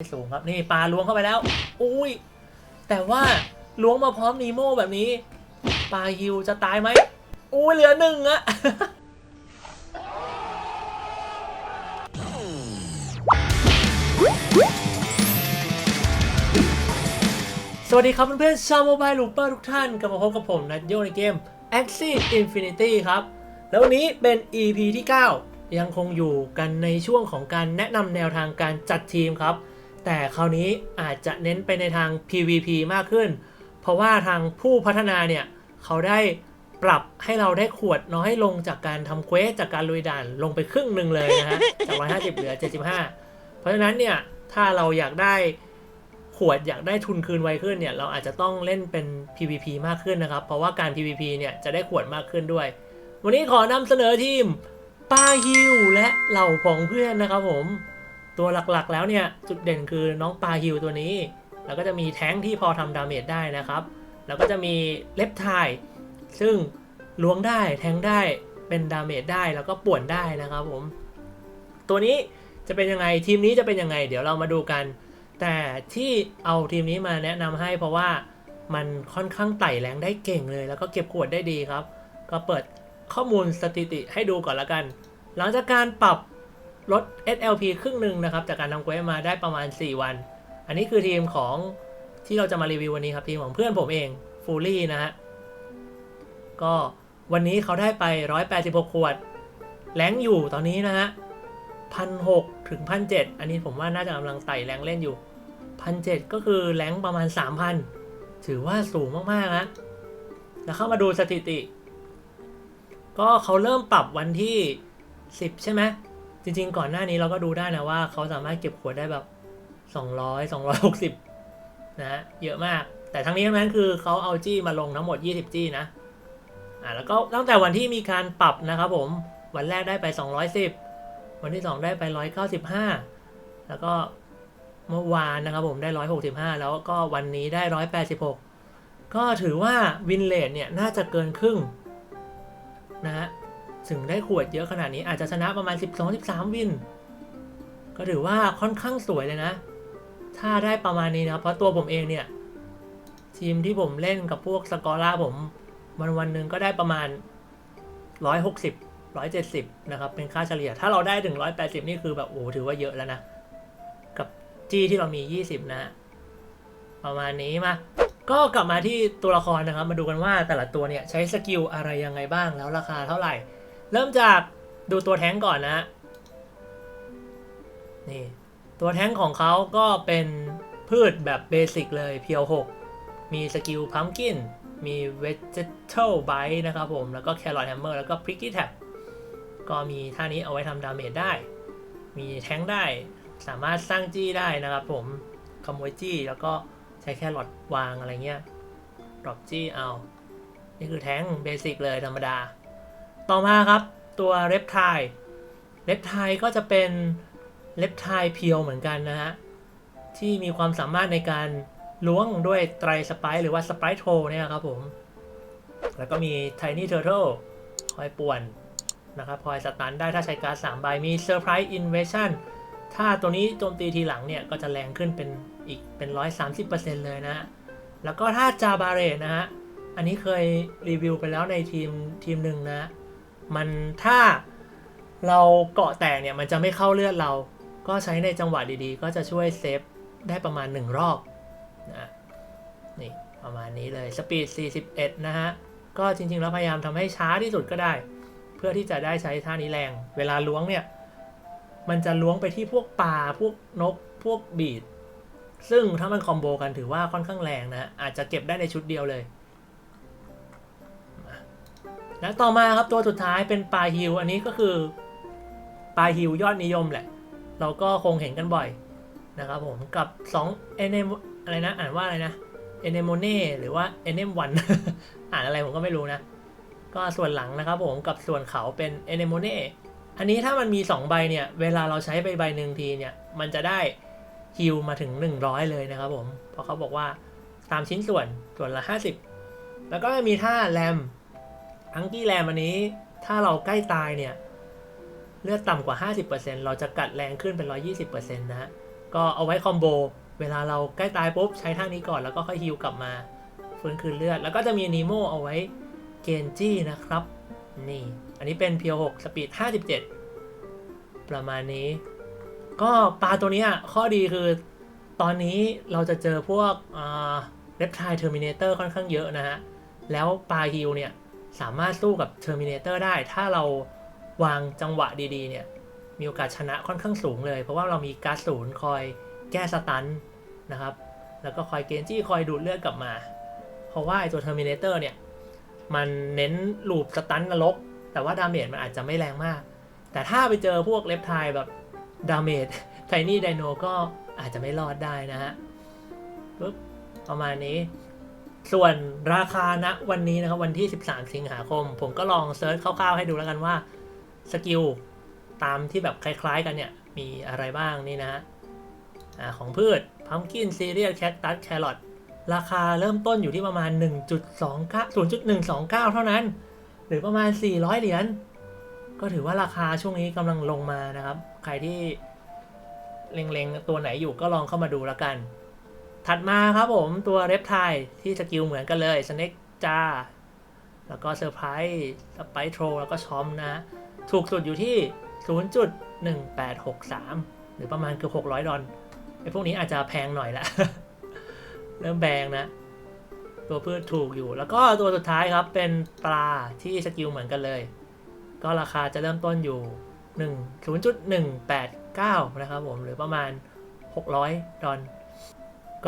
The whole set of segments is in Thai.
ไม่สูงครับนี่ปลาล้วงเข้าไปแล้ว อุ้ยแต่ว่าล้วงมาพร้อมนีโม่แบบนี้ปลาฮิวจะตายไหมอุ้ยเหลือหนึ่งอะสวัสดีครับเพื่อนๆชาวโมบายลูเปอร์ทุกท่านกลับมาพบกับผมนัทโยในเกม Axie Infinity ครับ แล้ววันนี้เป็น EP ที่ 9 ยังคงอยู่กันในช่วงของการแนะนำแนวทางการจัดทีมครับ แต่คราวนี้อาจจะเน้นไปในทาง PVP มากขึ้น เพราะว่าทางผู้พัฒนาเนี่ย เขาได้ปรับให้เราได้ขวดน้อยลงจากการทำเควสจากการลุยด่านลงไปครึ่งหนึ่งเลยนะฮะ จาก 150 เหลือ 75 เพราะฉะนั้นเนี่ย ถ้าเราอยากได้ขวดอยากได้ทุนคืนไวขึ้นเนี่ย เราอาจจะต้องเล่นเป็น PVP มากขึ้นนะครับ เพราะว่าการ PVP เนี่ยจะได้ขวดมากขึ้นด้วย วันนี้ขอนำเสนอทีมป้าฮิวและเหล่าผองเพื่อนนะครับผม ตัวหลักๆ แล้วเนี่ยจุดเด่นคือน้องปลาฮิวตัวนี้ แล้วก็จะมีแท้งที่พอทำดาเมจได้นะครับ แล้วก็จะมีเล็บทายซึ่งล้วงได้แทงได้เป็นดาเมจได้แล้วก็ป่วนได้นะครับผม ตัวนี้จะเป็นยังไงทีมนี้จะเป็นยังไง เดี๋ยวเรามาดูกัน แต่ที่เอาทีมนี้มาแนะนำให้เพราะว่ามันค่อนข้างไต่แรงได้เก่งเลย แล้วก็เก็บขวดได้ดีครับ ก็เปิดข้อมูลสถิติให้ดูก่อนละกัน หลังจากการปรับ ลด SLP ครึ่งหนึ่งนะครับ จากการทำเควสมาได้ประมาณ 4 วัน อันนี้คือทีมของที่เราจะมารีวิววันนี้ครับ ทีมของเพื่อนผมเองฟูลี่นะฮะ ก็วันนี้เขาได้ไป 186 ขวด แรงอยู่ตอนนี้นะฮะพันหถึงพันเอันนี้ผมว่าน่าจะกำลังไต่แรงเล่นอยู่พันเก็คือแรงประมาณ 3,000 ถือว่าสูงมากๆนะแล้วเข้ามาดูสถิติ ก็เขาเริ่มปรับวันที่ 10 ใช่ไหม จริง ๆ ก่อนหน้านี้เราก็ดูได้นะว่าเขาสามารถเก็บขวดได้แบบ 200 260 นะฮะเยอะมาก แต่ทั้งนี้ทั้งนั้นคือเขาเอาจี้มาลงทั้งหมด 20 จี้นะอ่าแล้วก็ตั้งแต่วันที่มีการปรับนะครับผมวันแรกได้ไป 210 วันที่ 2 ได้ไป 195 แล้วก็เมื่อวานนะครับผมได้ 165 แล้วก็วันนี้ได้ 186 ก็ถือว่าวินเลทเนี่ยน่าจะเกินครึ่งนะฮะ ถึงได้ขวดเยอะขนาดนี้อาจจะชนะประมาณ 12-13 วิน ก็ถือว่าค่อนข้างสวยเลยนะ ถ้าได้ประมาณนี้นะเพราะตัวผมเองเนี่ย ทีมที่ผมเล่นกับพวกสกอร่าผมวันวันหนึ่งก็ได้ประมาณ 160 170 นะครับ เป็นค่าเฉลี่ย ถ้าเราได้ถึง 180 นี่คือแบบ โอ้ถือว่าเยอะแล้วนะ กับจี้ที่เรามี 20 นะฮะประมาณนี้มา ก็กลับมาที่ตัวละครนะครับ มาดูกันว่าแต่ละตัวเนี่ย ใช้สกิลอะไรยังไงบ้างแล้วราคาเท่าไหร่ เริ่มจากดูตัวแท้งก่อนนะฮะนี่ตัวแท้งของเขาก็เป็นพืชแบบเบสิกเลยเพียว 6 มีสกิลพัมกิน มี vegetal bite นะครับผม แล้วก็ carrot hammer แล้วก็ pricky tap ก็มีท่านี้เอาไว้ทำดาเมจได้ มีแท้งได้ สามารถสร้างจี้ได้นะครับผม ขโมยจี้แล้วก็ใช้แครอทวางอะไรเงี้ยดรอปจี้เอา นี่คือแท้งเบสิกเลยธรรมดา ต่อมาครับตัวเล็บไทเล็บไทก็จะเป็นเล็บไทเพียวเหมือนกันนะฮะ ที่มีความสามารถในการล้วงด้วยไตรสไปร์หรือว่าสไปร์โทเนี่ยครับผม แล้วก็มี Tiny Turtle คอยป่วนนะครับคอยสตันได้ถ้าใช้การ์ด3ใบมี Surprise Invasion ถ้าตัวนี้โจมตีทีหลังเนี่ย ก็จะแรงขึ้นเป็นอีกเป็น 130%เลยนะฮะแล้วก็ถ้าจาบาเรตนะฮะ อันนี้เคยรีวิวไปแล้วในทีมทีมหนึ่งนะ มันถ้าเราเกาะแตกเนี่ยมันจะไม่เข้าเลือดเรา ก็ใช้ในจังหวะดีๆ ก็จะช่วยเซฟได้ประมาณ 1 รอบนะนี่ประมาณนี้เลยสปีด 41 นะฮะ ก็จริงๆ แล้วพยายามทำให้ช้าที่สุดก็ได้ เพื่อที่จะได้ใช้ท่านี้แรง เวลาล้วงเนี่ย มันจะล้วงไปที่พวกปลาพวกนก พวกบีด ซึ่งถ้ามันคอมโบกันถือว่าค่อนข้างแรงนะฮะอาจจะเก็บได้ในชุดเดียวเลย แล้วต่อมาครับตัวสุดท้ายเป็นปลาฮิวอันนี้ก็คือปลาฮิวยอดนิยมแหละ เราก็คงเห็นกันบ่อยนะครับผมกับ2เอเนมอะไรนะอ่านว่าอะไรนะเอเนโมเน่หรือว่าเอเนมวันอ่านอะไรผมก็ไม่รู้นะ ก็ส่วนหลังนะครับผมกับส่วนเขาเป็นเอเนโมเน่อันนี้ถ้ามันมี 2 ใบเนี่ย เวลาเราใช้ไปใบหนึ่งทีเนี่ย มันจะได้ฮิวมาถึง 100 เลยนะครับผมเพราะเขาบอกว่าตามชิ้นส่วนส่วนละ 50 แล้วก็มีท่าแรม อังกี้แรมอันนี้ถ้าเราใกล้ตายเนี่ย เลือดต่ำกว่า 50%เราจะกัดแรงขึ้นเป็น 120%นะฮะก็เอาไว้คอมโบ เวลาเราใกล้ตายปุ๊บ ใช้ท่านี้ก่อนแล้วก็ค่อยฮิวกลับมาฟื้นคืนเลือด แล้วก็จะมีนีโมเอาไว้เกนจี้นะครับ นี่ อันนี้เป็นเพียว6สปีด 57 ประมาณนี้ ก็ปลาตัวนี้ข้อดีคือตอนนี้เราจะเจอพวกเรปไทเทอร์มินเตอร์ค่อนข้างเยอะนะฮะ แล้วปลาฮิลเนี่ย สามารถสู้กับเทอร์มินเตอร์ได้ ถ้าเราวางจังหวะดีๆเนี่ย มีโอกาสชนะค่อนข้างสูงเลย เพราะว่าเรามีการ์ดศูนย์คอยแก้สตันนะครับ แล้วก็คอยเกนจี้คอยดูดเลือดกลับมา เพราะว่าไอตัวเทอร์มินเตอร์เนี่ย มันเน้นลูปสตันนรก แต่ว่าดาเมจมันอาจจะไม่แรงมาก แต่ถ้าไปเจอพวกเลปไทแบบดาเมจไทนี่ไดโนก็อาจจะไม่รอดได้นะฮะปึ๊บประมาณนี้ ส่วนราคาณวันนี้นะครับวันที่ 13 สิงหาคม ผมก็ลองเซิร์ชคร่าวๆให้ดูแล้วกันว่าสกิลตามที่แบบคล้ายๆกันเนี่ย มีอะไรบ้างนี่นะฮะของพืชพัมกินซีเรียลแคคตัสแครอทราคาเริ่มต้นอยู่ที่ประมาณ 1.29 0.129 เท่านั้น หรือประมาณ 400 เหรียญก็ถือว่าราคาช่วงนี้กำลังลงมานะครับ ใครที่เล็งๆตัวไหนอยู่ก็ลองเข้ามาดูแล้วกัน ถัดมาครับผมตัวเรปไทที่สกิลเหมือนกันเลยสเน็กจาแล้วก็เซอร์ไพรส์สไปโทรแล้วก็ชอมนะ ถูกสุดอยู่ที่ 0.1863 หรือประมาณเกือบ600 ดอลไอ้พวกนี้อาจจะแพงหน่อยละ เริ่มแพงนะ ตัวพืชถูกอยู่ แล้วก็ตัวสุดท้ายครับเป็นปลาที่สกิลเหมือนกันเลย ก็ราคาจะเริ่มต้นอยู่ 1 0.189 นะครับผม หรือประมาณ 600 ดอล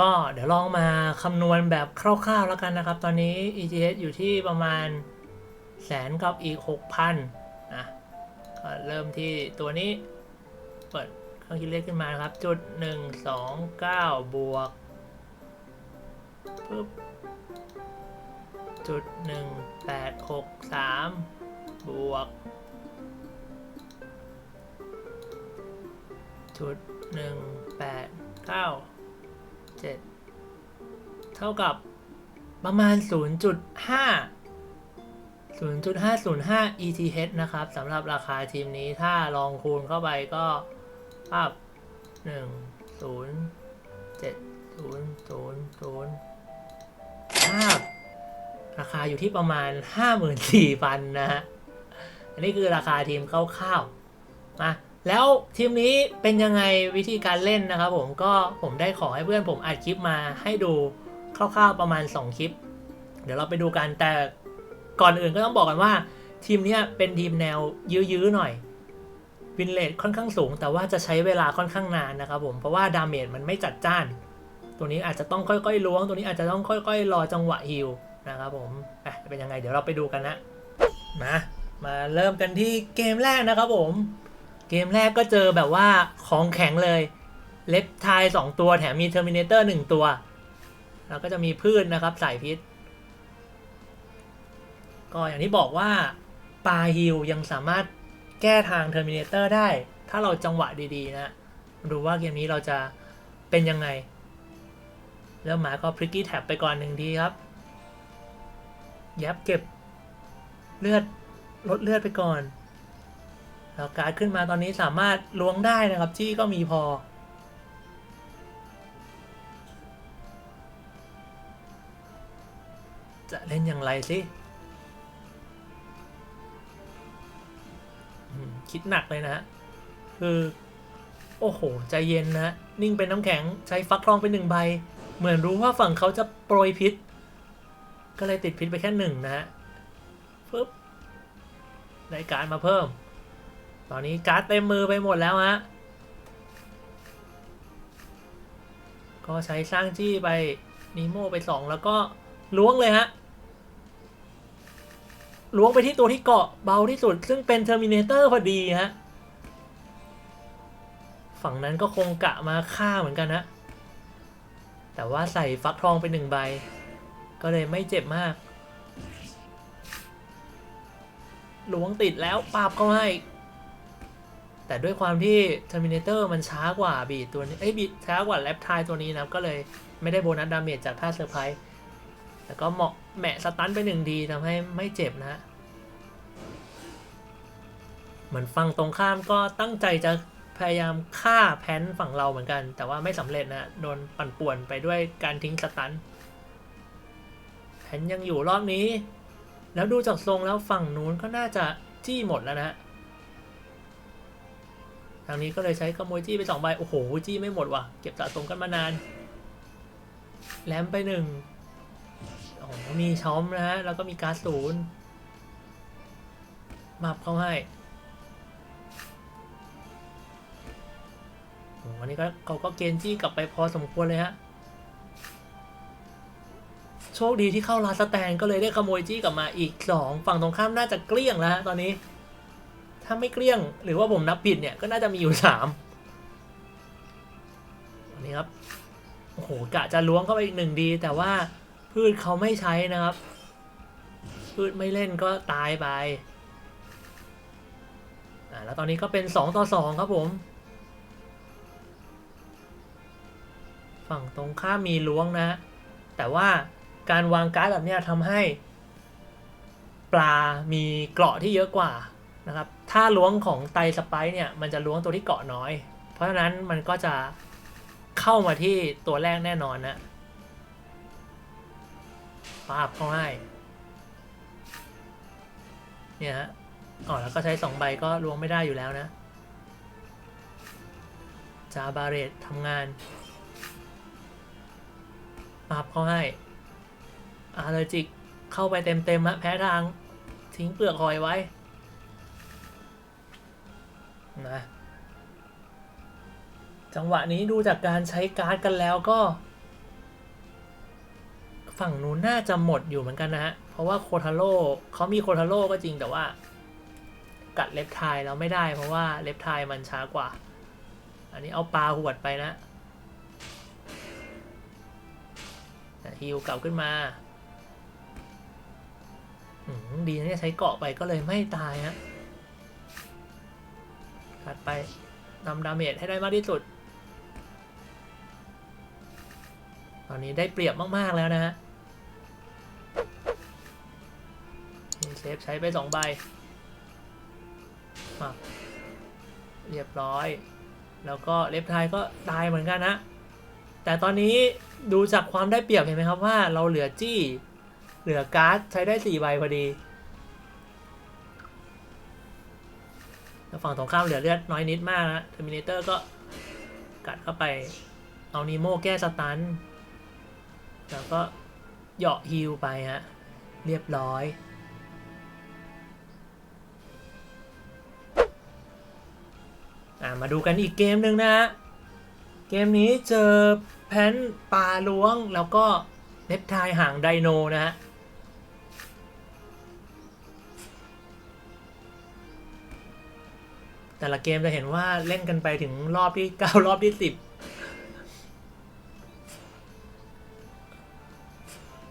ก็เดี๋ยวลองมาคำนวณแบบคร่าวๆแล้วกันนะครับ ตอนนี้ ETH อยู่ที่ประมาณแสนกับอีก 6,000นะก็เริ่มที่ตัวนี้ เปิดเครื่องคิดเลขขึ้นมานะครับ จุด 129 บวกปึ๊บจุด 1863 บวก จุด 189 7 เท่ากับประมาณ 0.5 0.505 ETH นะครับสำหรับราคาทีมนี้ถ้าลองคูณเข้าไปก็ภาพ1 0 7 0 0 0ภาพราคาอยู่ที่ประมาณ 54,000 นะฮะ อันนี้คือราคาทีมคร่าวๆมา แล้วทีมนี้เป็นยังไงวิธีการเล่นนะครับผมก็ผมได้ขอให้เพื่อนผมอัดคลิปมาให้ดูคร่าวๆประมาณ 2 คลิป เดี๋ยวเราไปดูกันแต่ก่อนอื่นก็ต้องบอกกันว่า ทีมนี้เป็นทีมแนวยื้อๆหน่อยวินเลทค่อนข้างสูง แต่ว่าจะใช้เวลาค่อนข้างนานนะครับผมเพราะว่าดาเมจมันไม่จัดจ้าน ตัวนี้อาจจะต้องค่อยๆล้วง ตัวนี้อาจจะต้องค่อยๆ รอจังหวะฮิลนะครับผมอะเป็นยังไงเดี๋ยวเราไปดูกันนะมามาเริ่มกันที่เกมแรกนะครับผม เกมแรกก็เจอแบบว่าของแข็งเลย เล็บทาย2ตัวแถมมีเทอร์มินเตอร์1ตัว แล้วก็จะมีพืชนะครับ สายพิษ ก็อย่างที่บอกว่าปลาฮิลยังสามารถแก้ทางเทอร์มินเตอร์ได้ ถ้าเราจังหวะดีๆ นะ ดูว่าเกมนี้เราจะเป็นยังไง แล้วหมาก็พริกกี้แท็บไปก่อนหนึ่งทีครับ ยับเก็บเลือดลดเลือดไปก่อน แล้วการ์ดขึ้นมาตอนนี้สามารถล้วงได้นะครับจี้ก็มีพอ จะเล่นอย่างไรสิคิดหนักเลยนะ คือ โอ้โห ใจเย็นนะ นิ่งเป็นน้ำแข็งใช้ฟักทองไปหนึ่งใบ เหมือนรู้ว่าฝั่งเขาจะโปรยพิษ ก็เลยติดพิษไปแค่หนึ่งนะฮะปึ๊บได้การมาเพิ่ม ตอนนี้การ์ดเต็มมือไปหมดแล้วฮะ ก็ใช้สร้างจี้ไปนีโมไปสองแล้วก็ล้วงเลยฮะ ล้วงไปที่ตัวที่เกาะเบาที่สุด ซึ่งเป็นเทอร์มินเตอร์พอดีฮะ ฝั่งนั้นก็คงกะมาฆ่าเหมือนกันนะ แต่ว่าใส่ฟักทองไปหนึ่งใบ ก็เลยไม่เจ็บมากล้วงติดแล้วปาบเข้าให้ แต่ด้วยความที่ Terminator มันช้ากว่าบีตัวนี้ เอ้ยบีช้ากว่าแรปทายตัวนี้นะก็เลยไม่ได้โบนัสดาเมจจากท่าเซอร์ไพรส์แต่ก็เหมาะแหมะสตันไปหนึ่งดีทำให้ไม่เจ็บนะเหมือนฟังตรงข้ามก็ตั้งใจจะพยายามฆ่าแพนฝั่งเราเหมือนกัน แต่ว่าไม่สำเร็จนะโดนปั่นป่วนไปด้วยการทิ้งสตันแพนยังอยู่รอบนี้ แล้วดูจากทรงแล้วฝั่งนู้นก็น่าจะจี้หมดแล้วนะฮะางนี้ก็เลยใช้ขโมยจี้ไปสองใบ โอ้โห จี้ไม่หมดว่ะ เก็บสะสมกันมานานแหลมไปหนึ่งโอ้โหมีช้อมนะฮะ แล้วก็มีการ์ดศูนย์มาบเข้าให้โอ้โหวันนี้ก็เขาก็เกณฑ์จี้กลับไปพอสมควรเลยฮะ โชคดีที่เข้าลาสแตนก็เลยได้ขโมยจี้กลับมาอีกสองฝั่งตรงข้ามน่าจะเกลี้ยงแล้วฮะตอนนี้ ถ้าไม่เกลี้ยง หรือว่าผมนับผิดเนี่ยก็น่าจะมีอยู่สามอันนี้ครับโอ้โหกะจะล้วงเข้าไปอีกหนึ่งดี แต่ว่าพืชเขาไม่ใช้นะครับ พืชไม่เล่นก็ตายไปอ่าแล้วตอนนี้ก็เป็นสองต่อสองครับผม ฝั่งตรงข้ามมีล้วงนะ แต่ว่าการวางการ์ดแบบเนี้ยทำให้ปลามีเกราะที่เยอะกว่านะครับ ถ้าล้วงของไตสไปเนี่ยมันจะล้วงตัวที่เกาะน้อย เพราะฉะนั้นมันก็จะเข้ามาที่ตัวแรกแน่นอนนะปาบเข้าให้เนี่ยฮะอ๋อแล้วก็ใช้สองใบก็ล้วงไม่ได้อยู่แล้วนะจาบาเรตทำงานปาบเข้าให้อาเลจิกเข้าไปเต็มๆฮะแพ้ทางทิ้งเปลือกหอยไว้ นะ จังหวะนี้ดูจากการใช้การ์ดกันแล้วก็ ฝั่งนู้นน่าจะหมดอยู่เหมือนกันนะฮะ เพราะว่าโคทาโร่เขามีโคทาโร่ก็จริงแต่ว่า กัดเล็บไทายเราไม่ได้ เพราะว่าเล็บไทายมันช้ากว่า อันนี้เอาปลาหวดไปนะฮิวกลับขึ้นมาดีนะเนี่ยใช้เกาะไปก็เลยไม่ตายฮะ ถัดไปนำดาเมจให้ได้มากที่สุด ตอนนี้ได้เปรียบมาก ๆ แล้วนะฮะมีเซฟใช้ไปสองใบมาเรียบร้อย แล้วก็เล็บไทยก็ตายเหมือนกันนะ แต่ตอนนี้ดูจากความได้เปรียบเห็นไหมครับว่าเราเหลือจี้ เหลือการ์ดใช้ได้สี่ใบพอดี ฝั่งตรงข้ามเหลือเลือดน้อยนิดมากนะเทอร์มินเตอร์ก็กัดเข้าไป เอานีโมแก้สตัน แล้วก็เหยาะฮิลไปฮะ เรียบร้อยอ่ามาดูกันอีกเกมหนึ่งนะฮะ เกมนี้เจอแพนปลาล้วงแล้วก็เล็บทายหางไดโนนะฮะ แต่ละเกมจะเห็นว่าเล่นกันไปถึงรอบที่9รอบที่10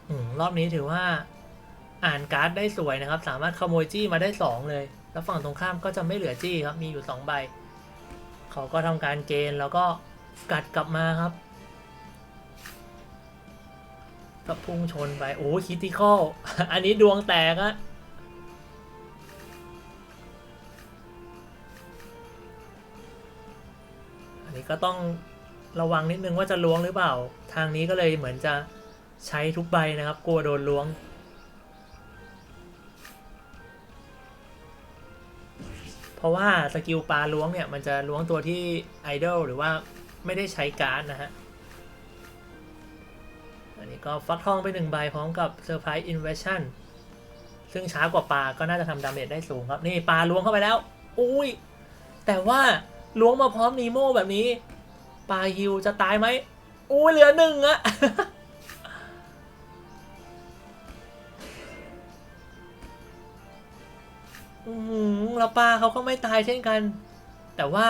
อืมรอบนี้ถือว่าอ่านการ์ดได้สวยนะครับ สามารถขโมยจี้มาได้ 2 เลย แล้วฝั่งตรงข้ามก็จะไม่เหลือจี้ครับ มีอยู่ 2 ใบ เขาก็ทำการเกณฑ์แล้วก็กัดกลับมาครับก็พุ่งชนไป โอ้คิติคอล อันนี้ดวงแตกอะ ก็ต้องระวังนิดนึงว่าจะล้วงหรือเปล่า ทางนี้ก็เลยเหมือนจะใช้ทุกใบนะครับ กลัวโดนล้วง เพราะว่าสกิลปลาล้วงเนี่ย มันจะล้วงตัวที่ไอดอลหรือว่าไม่ได้ใช้การ์ดนะฮะ อันนี้ก็ฟักทองไปหนึ่งใบพร้อมกับเซอร์ไพรส์อินเวชั่นซึ่งช้ากว่าปลาก็น่าจะทำดาเมจได้สูงครับ นี่ปลาล้วงเข้าไปแล้ว อุ้ย แต่ว่า ล้วงมาพร้อมนีโม่แบบนี้ปลาฮิวจะตายไหมอุ้เหลือหนึ่งอะอืมแล้วปลาเขาก็ไม่ตายเช่นกัน แต่ว่า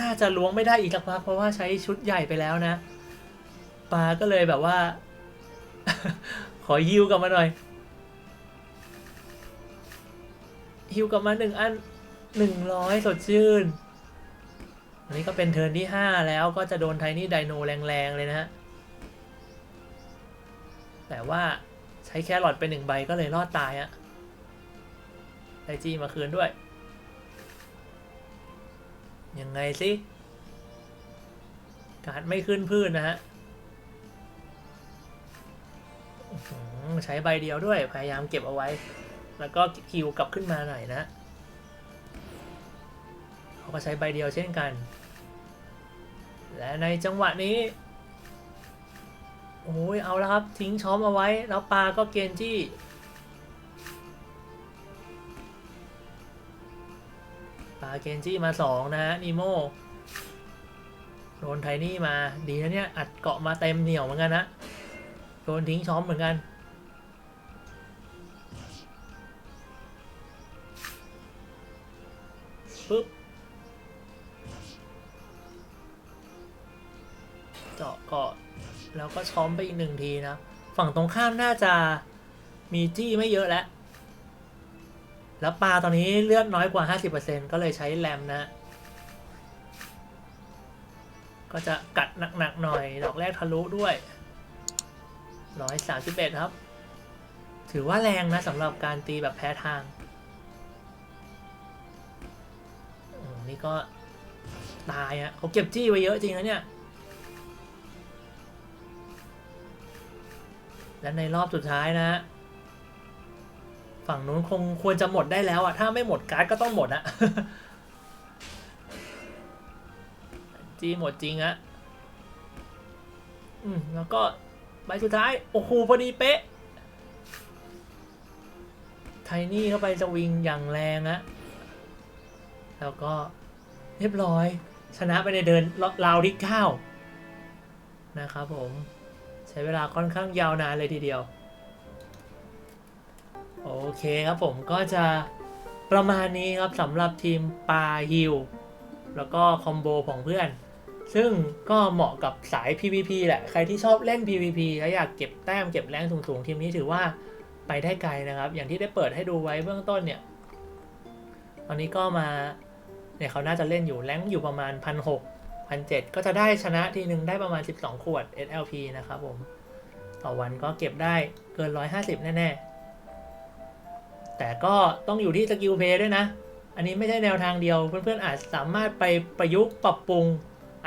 น่าจะล้วงไม่ได้อีกสักพักเพราะว่าใช้ชุดใหญ่ไปแล้วนะ ปลาก็เลยแบบว่า ขอฮิวกลับมาหน่อยฮิวกลับมาหนึ่งอันหนึ่งร้อยสดชื่น อันนี้ก็เป็นเทิร์นที่ห้าแล้วก็จะโดนไทนี่ไดโนแรงๆ เลยนะฮะ แต่ว่าใช้แครอทไปหนึ่งใบก็เลยรอดตายอะไดจี้มาคืนด้วย ยังไงสิ การ์ดไม่ขึ้นพื้นนะฮะใช้ใบเดียวด้วยพยายามเก็บเอาไว้ แล้วก็ฮิวกลับขึ้นมาหน่อยนะ เขาก็ใช้ใบเดียวเช่นกัน และในจังหวะนี้โอ้ยเอาแล้วครับ ทิ้งช้อมเอาไว้ แล้วปลาก็เกนจี้ปลาเกนจี้มาสองนะฮะนีโมโดนไทนี่มาดีนะเนี่ย อัดเกาะมาเต็มเหนียวเหมือนกันนะโดนทิ้งช้อมเหมือนกัน ปึ๊บ เจาะเกาะ แล้วก็ช้อมไปอีกหนึ่งทีนะ ฝั่งตรงข้ามน่าจะมีจี้ไม่เยอะแล้ว แล้วปลาตอนนี้เลือดน้อยกว่า 50%ก็เลยใช้แรมนะ ก็จะกัดหนักๆหน่อย ดอกแรกทะลุด้วย 131 ครับ ถือว่าแรงนะสำหรับการตีแบบแพ้ทางนี่ก็ตายอะ่ะเขาเก็บจี้ไว้เยอะจริงนะเนี่ย และในรอบสุดท้ายนะ ฝั่งนู้นคงควรจะหมดได้แล้วอะถ้าไม่หมดการ์ดก็ต้องหมดอะจีหมดจริงอะอืมแล้วก็ใบสุดท้าย โอ้โหพอดีเป๊ะ ไทนี่เข้าไปสวิงอย่างแรงอะแล้วก็เรียบร้อย ชนะไปในเดินราวที่9นะครับผม ช้เวลาค่อนข้างยาวนานเลยทีเดียว โอเคครับผมก็จะประมาณนี้ครับสำหรับทีมปาฮิลแล้วก็คอมโบของเพื่อน ซึ่งก็เหมาะกับสาย PVP แหละ ใครที่ชอบเล่น PVP แล้วอยากเก็บแต้มเก็บแรงสูงๆ ทีมนี้ถือว่าไปได้ไกลนะครับ อย่างที่ได้เปิดให้ดูไว้เบื้องต้นเนี่ย ตอนนี้ก็มาเนี่ยเขาน่าจะเล่นอยู่แรงอยู่ประมาณ1 6 0 0 1,700 ก็จะได้ชนะทีหนึ่งได้ประมาณ 12 ขวด SLP นะครับผม ต่อวันก็เก็บได้เกิน 150 แน่ๆ แต่ก็ต้องอยู่ที่สกิลเพย์ด้วยนะ อันนี้ไม่ใช่แนวทางเดียว เพื่อนๆ อาจสามารถไปประยุกต์ปรับปรุง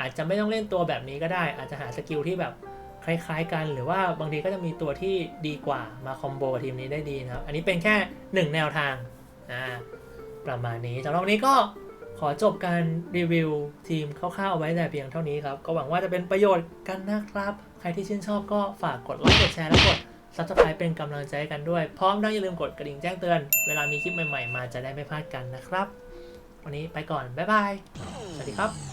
อาจจะไม่ต้องเล่นตัวแบบนี้ก็ได้ อาจจะหาสกิลที่แบบคล้ายๆกัน หรือว่าบางทีก็จะมีตัวที่ดีกว่ามาคอมโบกับทีมนี้ได้ดีนะครับ อันนี้เป็นแค่หนึ่งแนวทาง อ่า ประมาณนี้สำหรับวันนี้ก็ ขอจบการรีวิวทีมคร่าวๆเอาไว้แต่เพียงเท่านี้ครับ ก็หวังว่าจะเป็นประโยชน์กันนะครับ ใครที่ชื่นชอบก็ฝากกดไลค์กดแชร์และกด subscribe เป็นกำลังใจให้กันด้วย พร้อมทั้งอย่าลืมกดกระดิ่งแจ้งเตือน เวลามีคลิปใหม่ๆ มาจะได้ไม่พลาดกันนะครับ วันนี้ไปก่อน บ๊ายบาย สวัสดีครับ